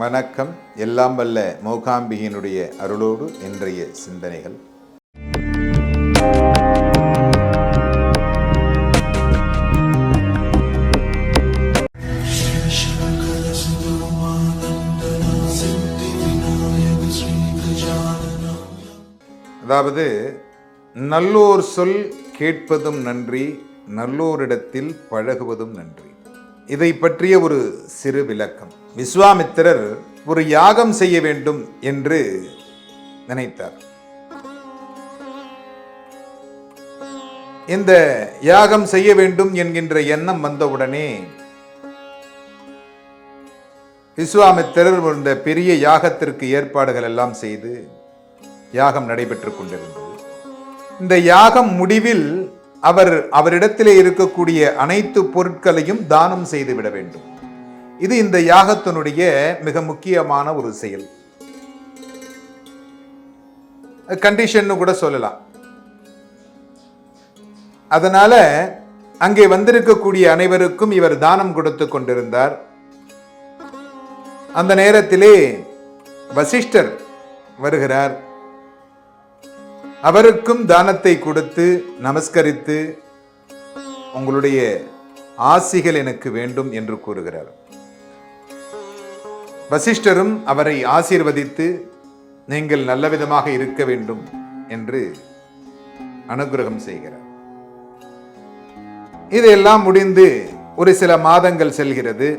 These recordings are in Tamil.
வணக்கம். எல்லாம் வல்ல மூகாம்பிகையினுடைய அருளோடு இன்றைய சிந்தனைகள். அதாவது நல்லோர் சொல் கேட்பதும் நன்றி நல்லோரிடத்தில் பழகுவதும் நன்றி. இதை பற்றிய ஒரு சிறு விளக்கம். விஸ்வாமித்திரர் ஒரு யாகம் செய்ய வேண்டும் என்று நினைத்தார். இந்த யாகம் செய்ய வேண்டும் என்கின்ற எண்ணம் வந்தவுடனே விஸ்வாமித்திரர் இந்த பெரிய யாகத்திற்கு ஏற்பாடுகள் எல்லாம் செய்து யாகம் நடைபெற்றுக் கொண்டிருந்தது. இந்த யாகம் முடிவில் அவர் அவரிடத்திலே இருக்கக்கூடிய அனைத்து பொருட்களையும் தானம் செய்து விட வேண்டும். இது இந்த யாகத்தினுடைய மிக முக்கியமான ஒரு செயல். கண்டிஷன் கூட சொல்லலாம். அதனால அங்கே வந்திருக்கக்கூடிய அனைவருக்கும் இவர் தானம் கொடுத்து கொண்டிருந்தார். அந்த நேரத்திலே வசிஷ்டர் வருகிறார். அவருக்கும் தானத்தை கொடுத்து நமஸ்கரித்து உங்களுடைய ஆசிகள் எனக்கு வேண்டும் என்று கூறுகிறார். வசிஷ்டரும் அவரை ஆசீர்வதித்து நீங்கள் நல்ல விதமாக இருக்க வேண்டும் என்று அனுகிரகம் செய்கிறார். இதெல்லாம் முடிந்து ஒரு சில மாதங்கள் செல்கிறது.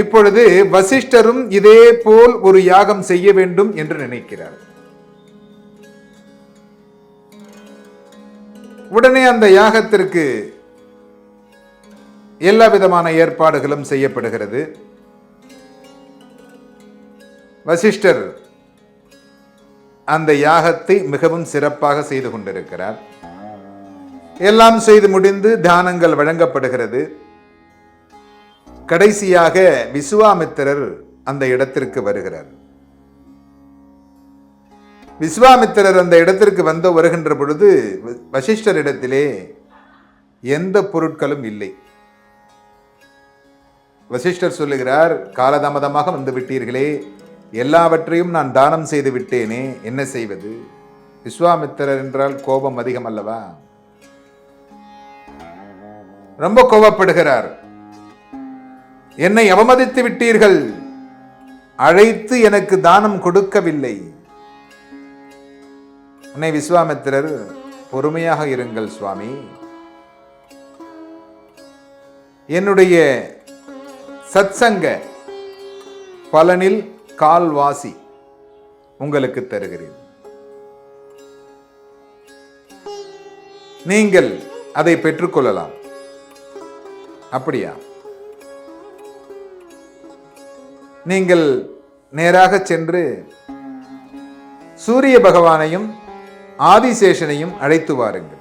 இப்பொழுது வசிஷ்டரும் இதே போல் ஒரு யாகம் செய்ய வேண்டும் என்று நினைக்கிறார். உடனே அந்த யாகத்திற்கு எல்லா விதமான ஏற்பாடுகளும் செய்யப்படுகிறது. வசிஷ்டர் அந்த யாகத்தை மிகவும் சிறப்பாக செய்து கொண்டிருக்கிறார். எல்லாம் செய்து முடிந்து தானங்கள் வழங்கப்படுகிறது. கடைசியாக விசுவாமித்திரர் அந்த இடத்திற்கு வருகிறார். விஸ்வாமித்திரர் அந்த இடத்திற்கு வந்த வருகின்ற பொழுது வசிஷ்டரிடத்திலே எந்த பொருட்களும் இல்லை. வசிஷ்டர் சொல்லுகிறார் காலதாமதமாக வந்து விட்டீர்களே எல்லாவற்றையும் நான் தானம் செய்து விட்டேனே என்ன செய்வது? விஸ்வாமித்திரர் என்றால் கோபம் அதிகம் அல்லவா? ரொம்ப கோபப்படுகிறார். என்னை அவமதித்து விட்டீர்கள். அழைத்து எனக்கு தானம் கொடுக்கவில்லை. உன்னை விஸ்வாமித்திரர் பொறுமையாக இருங்கள் சுவாமி. என்னுடைய சத்சங்க பலனில் கால்வாசி உங்களுக்கு தருகிறேன். நீங்கள் அதை பெற்றுக்கொள்ளலாம். அப்படியா? நீங்கள் நேராக சென்று சூரிய பகவானையும் ஆதிசேஷனையும் அழைத்து வாருங்கள்.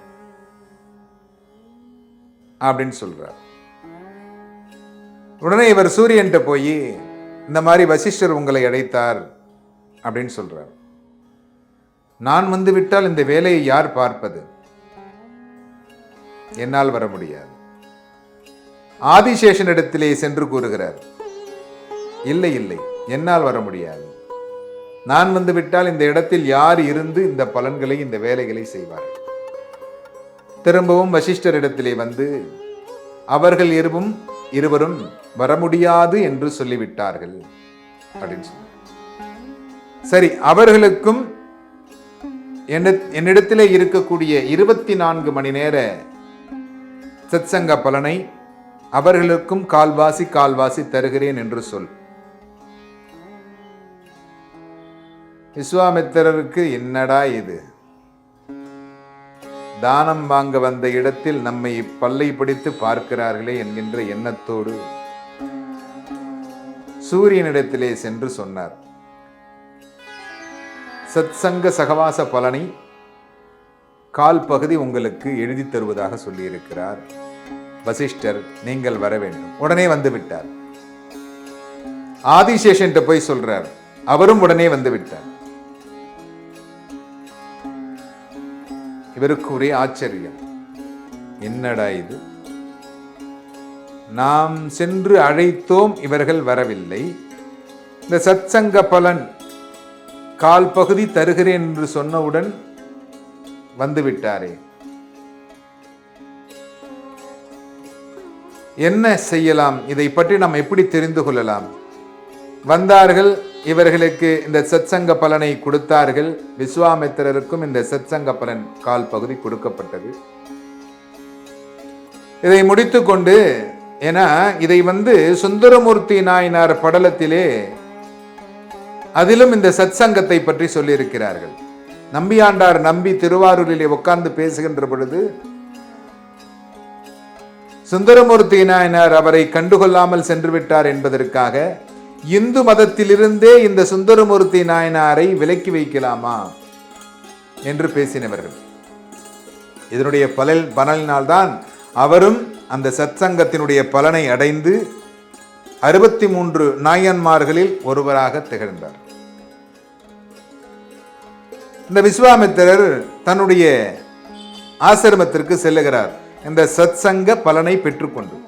அப்படின்னு சொல்றார். உடனே இவர் சூரியன்ட்ட போய் இந்த மாதிரி வசிஷ்டர் உங்களை அழைத்தார் அப்படின்னு சொல்றார். நான் வந்து விட்டால் இந்த வேலையை யார் பார்ப்பது? என்னால் வர முடியாது. ஆதிசேஷனிடத்திலே சென்று கூறுகிறார் இல்லை இல்லை என்னால் வர முடியாது. நான் வந்து விட்டால் இந்த இடத்தில் யார் இருந்து இந்த பலன்களை இந்த வேலைகளை செய்வார்? திரும்பவும் வசிஷ்டரிடத்திலே வந்து அவர்கள் இருவும் இருவரும் வர முடியாது என்று சொல்லிவிட்டார்கள். அப்படின்னு சரி அவர்களுக்கும் என்னிடத்திலே இருக்கக்கூடிய இருபத்தி நான்கு மணி நேர சத்சங்க பலனை அவர்களுக்கும் கால்வாசி கால்வாசி தருகிறேன் என்று சொல். விஸ்வாமித்திரருக்கு என்னடா இது? தானம் வாங்க வந்த இடத்தில் நம்மை பல்லை பிடித்து பார்க்கிறார்களே என்கின்ற எண்ணத்தோடு சூரியனிடத்திலே சென்று சொன்னார். சத்சங்க சகவாச பலனை கால் பகுதி உங்களுக்கு எழுதி தருவதாக சொல்லியிருக்கிறார். வசிஷ்டர் நீங்கள் வர வேண்டும். உடனே வந்து விட்டார். ஆதிசேஷன் போய் சொல்றார். அவரும் உடனே வந்து விட்டார். இவருக்கு ஒரே ஆச்சரியம். என்னடா இது? நாம் சென்று அழைத்தோம் இவர்கள் வரவில்லை. இந்த சத்சங்க பலன் கால் பகுதி தருகிறேன் என்று சொன்னவுடன் வந்துவிட்டாரே. என்ன செய்யலாம்? இதை பற்றி நாம் எப்படி தெரிந்து கொள்ளலாம்? வந்தார்கள் இவர்களுக்கு இந்த சத்சங்க பலனை கொடுத்தார்கள். விஸ்வாமித்திரருக்கும் இந்த சத்சங்க பலன் கால் பகுதி கொடுக்கப்பட்டது. இதை முடித்துக்கொண்டு ஏன்னா இதை வந்து சுந்தரமூர்த்தி நாயனார் படலத்திலே அதிலும் இந்த சத்சங்கத்தை பற்றி சொல்லியிருக்கிறார்கள். நம்பியாண்டார் நம்பி திருவாரூரிலே உட்கார்ந்து பேசுகின்ற பொழுது சுந்தரமூர்த்தி நாயனார் அவரை கண்டுகொள்ளாமல் சென்று விட்டார் என்பதற்காக இந்து மதத்திலிருந்தே இந்த சுந்தரமூர்த்தி நாயனாரை விலக்கி வைக்கலாமா? என்று பேசினவர்கள். இதனுடைய பலன் பலனினால்தான் அவரும் அந்த சத்சங்கத்தினுடைய பலனை அடைந்து அறுபத்தி மூன்று நாயன்மார்களில் ஒருவராக திகழ்ந்தார். இந்த விஸ்வாமித்திரர் தன்னுடைய ஆசிரமத்திற்கு செல்லுகிறார். இந்த சத்சங்க பலனை பெற்றுக்கொண்டு.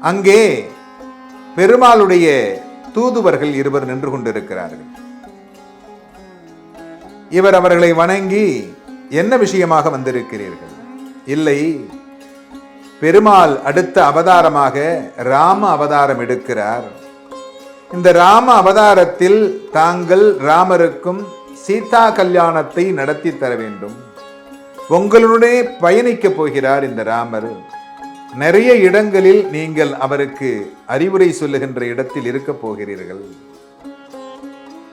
அங்கே பெருமாளுடைய தூதுவர்கள் இருவர் நின்று கொண்டிருக்கிறார்கள். இவர் அவர்களை வணங்கி என்ன விஷயமாக வந்திருக்கிறீர்கள்? இல்லை பெருமாள் அடுத்த அவதாரமாக ராம அவதாரம் எடுக்கிறார். இந்த ராம அவதாரத்தில் தாங்கள் ராமருக்கும் சீதா கல்யாணத்தை நடத்தி தர வேண்டும். உங்களுடனே பயணிக்கப் போகிறார் இந்த ராமர். நிறைய இடங்களில் நீங்கள் அவருக்கு அறிவுரை சொல்லுகின்ற இடத்தில் இருக்க போகிறீர்கள்.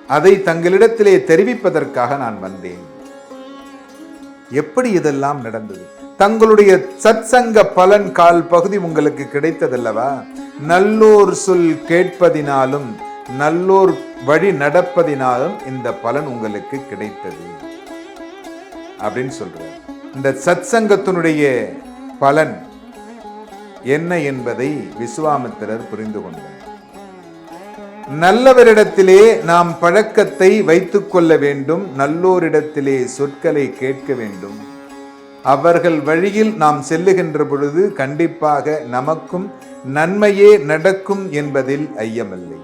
அதை தங்களிடத்திலே தெரிவிப்பதற்காக நான் வந்தேன். எப்படி இதெல்லாம் நடந்தது? தங்களுடைய சத்சங்க பலன் கால் பகுதி உங்களுக்கு கிடைத்ததல்லவா? நல்லோர் சொல் கேட்பதினாலும் நல்லோர் வழி நடப்பதினாலும் இந்த பலன் உங்களுக்கு கிடைத்தது. அப்படின்னு சொல்றார். இந்த சத்சங்கத்தினுடைய பலன் என்ன என்பதை விஸ்வாமித்திரர் புரிந்து கொண்டார். நல்லவரிடத்திலே நாம் பழக்கத்தை வைத்துக் கொள்ள வேண்டும் நல்லோரிடத்திலே சொற்களை கேட்க வேண்டும். அவர்கள் வழியில் நாம் செல்லுகின்ற பொழுது கண்டிப்பாக நமக்கும் நன்மையே நடக்கும் என்பதில் ஐயமில்லை.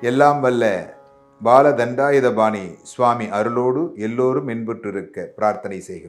எல்லாம் வல்ல பாலதண்டாயுதபாணி சுவாமி அருளோடு எல்லோரும் இன்புற்றிருக்க பிரார்த்தனை செய்கிறோம்.